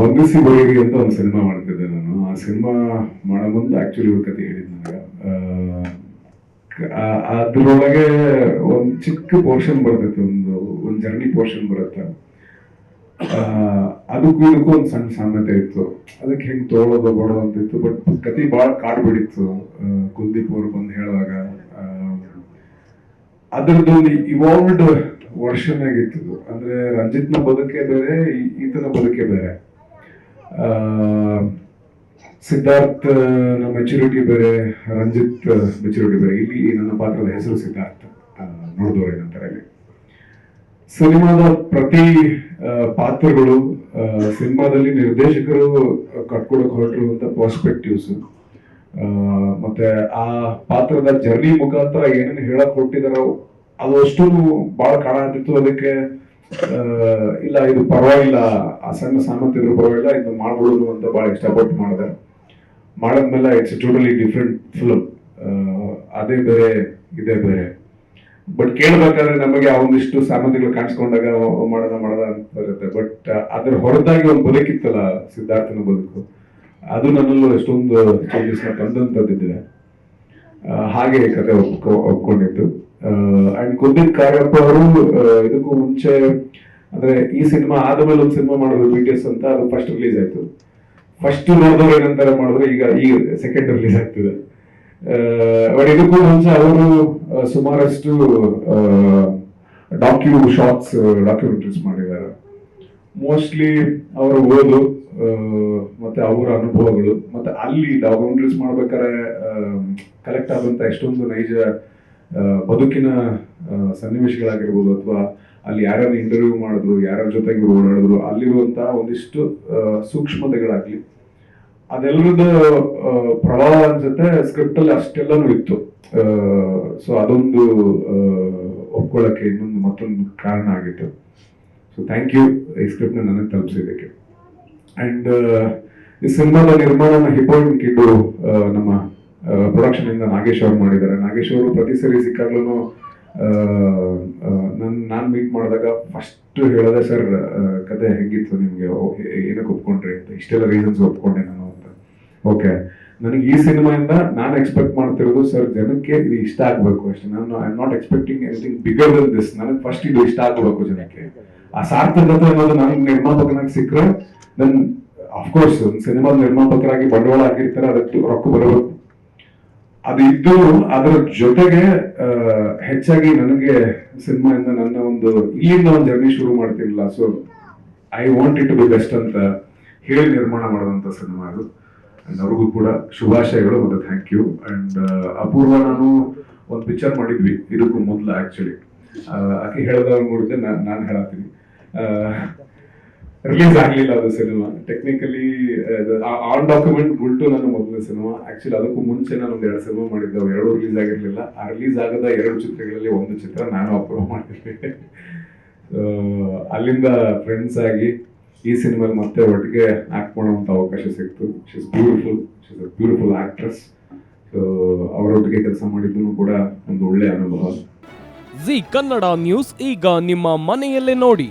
ಹೊಂದಿಸಿ ಬರೀರಿ ಅಂತ ಒಂದು ಸಿನಿಮಾ ಮಾಡ್ತಿದ್ದೆ ನಾನು. ಆ ಸಿನಿಮಾ ಮಾಡೋ ಮುಂದೆ ಇವ್ರ ಕತೆ ಹೇಳಿದ್ ನನಗೆ. ಅದ್ರೊಳಗೆ ಒಂದು ಚಿಕ್ಕ ಪೋರ್ಷನ್ ಬರ್ತೈತೆ ಒಂದು ಒಂದು ಜರ್ನಿ ಪೋರ್ಷನ್ ಬರುತ್ತೆ? ಅದಕ್ಕೂ ಇದಕ್ಕೂ ಒಂದು ಸಣ್ಣ ಸಾಮ್ಯತೆ ಇತ್ತು. ಅದಕ್ಕೆ ಹೆಂಗ್ ತೋಳೋದು, ಬಡೋದು ಅಂತ ಇತ್ತು. ಬಟ್ ಕತಿ ಭಾಳ ಕಾಡ್ಬಿಡಿತ್ತು ಕುಲ್ದೀಪ್ ಅವ್ರು ಬಂದು ಹೇಳುವಾಗ ಅದರದ್ದೊಂದು ಇವಾಲ್ವ್ಡ್ ವರ್ಷನ್ ಆಗಿತ್ತು. ಅಂದ್ರೆ ರಂಜಿತ್ನ ಬದುಕೆ ಬೇರೆ ಈತನ ಬದುಕೆ ಬೇರೆ. ಆ, ಸಿದ್ಧಾರ್ಥ್ನ ಮೆಚುರಿಟಿ ಬೇರೆ ರಂಜಿತ್ ಮೆಚುರಿಟಿ ಬೇರೆ. ಇಲ್ಲಿ ನನ್ನ ಪಾತ್ರದ ಹೆಸರು ಸಿದ್ಧಾರ್ಥ್ ನೋಡಿದವರು ಏನಂತಾರೆ ಸಿನಿಮಾದ ಪ್ರತಿ ಪಾತ್ರಗಳು ಸಿನಿಮಾದಲ್ಲಿ ನಿರ್ದೇಶಕರು ಕಟ್ಕೊಳಕ್ ಹೊರಟಿರುವಂತ ಪರ್ಸ್ಪೆಕ್ಟಿವ್ಸ್ ಮತ್ತೆ ಆ ಪಾತ್ರದ ಜರ್ನಿ ಮುಖಾಂತರ ಏನೇನು ಹೇಳಕ್ ಹೊರಟಿದಾರೋ ಅದು ಅಷ್ಟು ಬಹಳ ಕಾಣತಿತ್ತು ಅದಕ್ಕೆ ಇಲ್ಲ, ಇದು ಪರವಾಗಿಲ್ಲ. ಆ ಸಣ್ಣ ಸಾಮರ್ಥ್ಯ ಪರವಾಗಿಲ್ಲ. ಇದು ಮಾಡ್ಬೋದು ಅಂತ ಬಹಳ ಇಷ್ಟಪಟ್ಟು ಮಾಡಿದೆ. ಮಾಡಿದ್ಮೇಲೆ ಇಟ್ಸ್ ಟೋಟಲಿ ಡಿಫ್ರೆಂಟ್ ಫಿಲಮ್ ಅದೇ ಬೇರೆ, ಇದೇ ಬೇರೆ. ಬಟ್ ಕೇಳಬೇಕಾದ್ರೆ ನಮಗೆ ಆ ಒಂದಿಷ್ಟು ಸಾಮರ್ಥ್ಯಗಳು ಕಾಣಿಸ್ಕೊಂಡಾಗ ಮಾಡದ ಮಾಡೋಣ ಮಾಡೋಣ ಅಂತ ಇರುತ್ತೆ. ಬಟ್ ಅದ್ರ ಹೊರತಾಗಿ ಒಂದು ಬದುಕಿತ್ತಲ್ಲ ಸಿದ್ಧಾರ್ಥನ ಬದುಕು. ಅದು ನನ್ನಲ್ಲೂ ಎಷ್ಟೊಂದು ಚೇಂಜಸ್ ತಂದಂತದ್ದಿದೆ. ಹಾಗೆ ಕತೆ ಒಪ್ಕೊ, ಒಪ್ಕೊಂಡಿದ್ದು. ಅಂಡ್ ಕುಲ್ದೀಪ್ ಕಾರ್ಯಪ್ಪ ಅವರು ಇದಕ್ಕೂ ಮುಂಚೆ, ಅಂದ್ರೆ ಈ ಸಿನಿಮಾ ಆದಮೇಲೆ ಒಂದು ಸಿನಿಮಾ ಮಾಡಿದ್ರು ಬಿ ಟಿ ಎಸ್ ಅಂತ, ಅದು ಫಸ್ಟ್ ರಿಲೀಸ್ ಆಯ್ತು. ಫಸ್ಟ್ ನೋಡಿದವ್ರು ಏನಂತಾರೆ ಮಾಡಿದ್ರು, ಈಗ ಈಗ ಸೆಕೆಂಡ್ ರಿಲೀಸ್ ಆಗ್ತಿದೆ. ಬಟ್ ಇದಕ್ಕೂ ಮುಂಚೆ ಅವರು ಸುಮಾರಷ್ಟು ಡಾಕ್ಯು ಶಾರ್ಟ್ಸ್ ಡಾಕ್ಯುಮೆಂಟ್ರೀಸ್ ಮಾಡಿದ್ದಾರೆ. ಮೋಸ್ಟ್ಲಿ ಅವರ ಓದು ಮತ್ತೆ ಅವರ ಅನುಭವಗಳು, ಮತ್ತೆ ಅಲ್ಲಿ ಡಾಕ್ಯುಮೆಂಟ್ರೀಸ್ ಮಾಡ್ಬೇಕಾದ್ರೆ ಕಲೆಕ್ಟ್ ಆದಂತ ಎಷ್ಟೊಂದು ನೈಜ ಬದುಕಿನ ಸನ್ನಿವೇಶಗಳಾಗಿರ್ಬೋದು ಅಥವಾ ಅಲ್ಲಿ ಯಾರನ್ನು ಇಂಟರ್ವ್ಯೂ ಮಾಡಿದ್ರು ಯಾರ ಜೊತೆಗೆ ಓಡಾಡಿದ್ರು ಅಲ್ಲಿರುವಂತಹ ಒಂದಿಷ್ಟು ಸೂಕ್ಷ್ಮತೆಗಳಾಗ್ಲಿ ಅದೆಲ್ಲರದ ಆ, ಪ್ರಭಾವ ಅನ್ಸುತ್ತೆ ಸ್ಕ್ರಿಪ್ಟ್ ಅಲ್ಲಿ ಅಷ್ಟೆಲ್ಲನೂ ಇತ್ತು. ಸೊ ಅದೊಂದು ಒಪ್ಕೊಳ್ಳೋಕೆ ಇನ್ನೊಂದು ಮತ್ತೊಂದು ಕಾರಣ ಆಗಿತ್ತು. ಸೊ ಥ್ಯಾಂಕ್ ಯು ಈ ಸ್ಕ್ರಿಪ್ಟ್ ನನಗೆ ತಲುಪಿಸಿದ್ದಕ್ಕೆ. ಅಂಡ್ ಈ ಸಿನಿಮಾದ ನಿರ್ಮಾಣ ಹಿಪೋಯಿನ್ ಕಿಡ್ಡು ನಮ್ಮ ಪ್ರೊಡಕ್ಷನ್ ಇಂದ ನಾಗೇಶ್ ಅವರು ಮಾಡಿದ್ದಾರೆ. ನಾಗೇಶ್ ಅವರು ಪ್ರತಿ ಸರಿ ಸಿಕ್ಕಾಗ್ಲೂ ನನ್ನ ನಾನು ಮೀಟ್ ಮಾಡಿದಾಗ ಫಸ್ಟ್ ಹೇಳದೆ ಸರ್ ಕತೆ ಹೆಂಗಿತ್ತು ನಿಮಗೆ? ಏನಕ್ಕೆ ಒಪ್ಕೊಂಡ್ರಿ ಅಂತ. ಇಷ್ಟೆಲ್ಲ ರೀಸನ್ಸ್ ಒಪ್ಕೊಂಡೆ ನಾನು ಅಂತ. ಓಕೆ ನನಗೆ ಈ ಸಿನಿಮಾಯಿಂದ ನಾನು ಎಕ್ಸ್ಪೆಕ್ಟ್ ಮಾಡ್ತಿರೋದು ಸರ್ ಜನಕ್ಕೆ ಇದು ಇಷ್ಟ ಆಗಬೇಕು ಅಷ್ಟೇ. ನಾನು I am not expecting anything bigger than this ನನಗೆ ಫಸ್ಟ್ ಇದು ಇಷ್ಟ ಆಗಬೇಕು ಜನಕ್ಕೆ. ಆ ಸಾರ್ಥಕತೆ ಅನ್ನೋದು ನನಗೆ ನಿರ್ಮಾಪಕನಾಗಿ ಸಿಕ್ಕರೆ ನನ್ನ ಅಫ್ಕೋರ್ಸ್ ಒಂದು ಸಿನಿಮಾದ ನಿರ್ಮಾಪಕರಾಗಿ ಬಂಡವಾಳ ಆಗಿರ್ತಾರೆ ಅದಕ್ಕೆ ರೊಕ್ಕ ಬರಬೇಕು. ಅದು ಇದ್ದು ಅದರ ಜೊತೆಗೆ ಹೆಚ್ಚಾಗಿ ನನಗೆ ಸಿನಿಮಾಯಿಂದ ನನ್ನ ಒಂದು, ಇಲ್ಲಿಂದ ಒಂದು ಜರ್ನಿ ಶುರು ಮಾಡ್ತಿರಲಿಲ್ಲ. So I want it to be best ಅಂತ ಹೇಳಿ ನಿರ್ಮಾಣ ಮಾಡುವಂಥ ಸಿನಿಮಾ ಅದು. ಅವ್ರಿಗೂ ಕೂಡ ಶುಭಾಶಯಗಳು ಮತ್ತೆ ಥ್ಯಾಂಕ್ ಯು ಅಂಡ್ ಅಪೂರ್ವ ನಾನು ಒಂದು ಪಿಕ್ಚರ್ ಮಾಡಿದ್ವಿ, ಇದಕ್ಕೂ ಮೊದಲು ಆಕ್ಚುಲಿ ಆಕೆ ಹೇಳಿದವ್ರು ನೋಡಿದ್ರೆ ನಾನು ನಾನು ಹೇಳತ್ತೀನಿ. ರಿಲೀಸ್ ಆಗಲಿಲ್ಲ ಅದು ಸಿನಿಮಾ. ಟೆಕ್ನಿಕಲಿ ಆನ್ ಡಾಕ್ಯುಮೆಂಟ್ ಬುಲ್ಟು ನನ್ನ ಮೊದಲನೇ ಸಿನಿಮಾ. ಆಕ್ಚುಲಿ ಅದಕ್ಕೂ ಮುಂಚೆ ನಾನು ಒಂದು ಎರಡು ಸಿನಿಮಾ ಮಾಡಿದ್ದೆ. ಎರಡು ರಿಲೀಸ್ ಆಗಿರಲಿಲ್ಲ. ಆ ರಿಲೀಸ್ ಆಗದ ಎರಡು ಚಿತ್ರಗಳಲ್ಲಿ ಒಂದು ಚಿತ್ರ ನಾನು ಅಪ್ರೂವ್ ಮಾಡಿದ್ದೆ. ಅಲ್ಲಿಂದ ಫ್ರೆಂಡ್ಸ್ ಆಗಿ ಈ ಸಿನಿಮಾ ಮತ್ತೆ ಒಟ್ಟಿಗೆ ಆಕ್ಟ್ ಮಾಡುವಂತ ಅವಕಾಶ ಸಿಕ್ತು. She's beautiful she's a beautiful actress ಅವರೊಟ್ಟಿಗೆ ಕೆಲಸ ಮಾಡಿದ್ದು ಕೂಡ ಒಂದು ಒಳ್ಳೆ ಅನುಭವ. ಜಿ ಕನ್ನಡ ನ್ಯೂಸ್ ಈಗ ನಿಮ್ಮ ಮನೆಯಲ್ಲೇ ನೋಡಿ.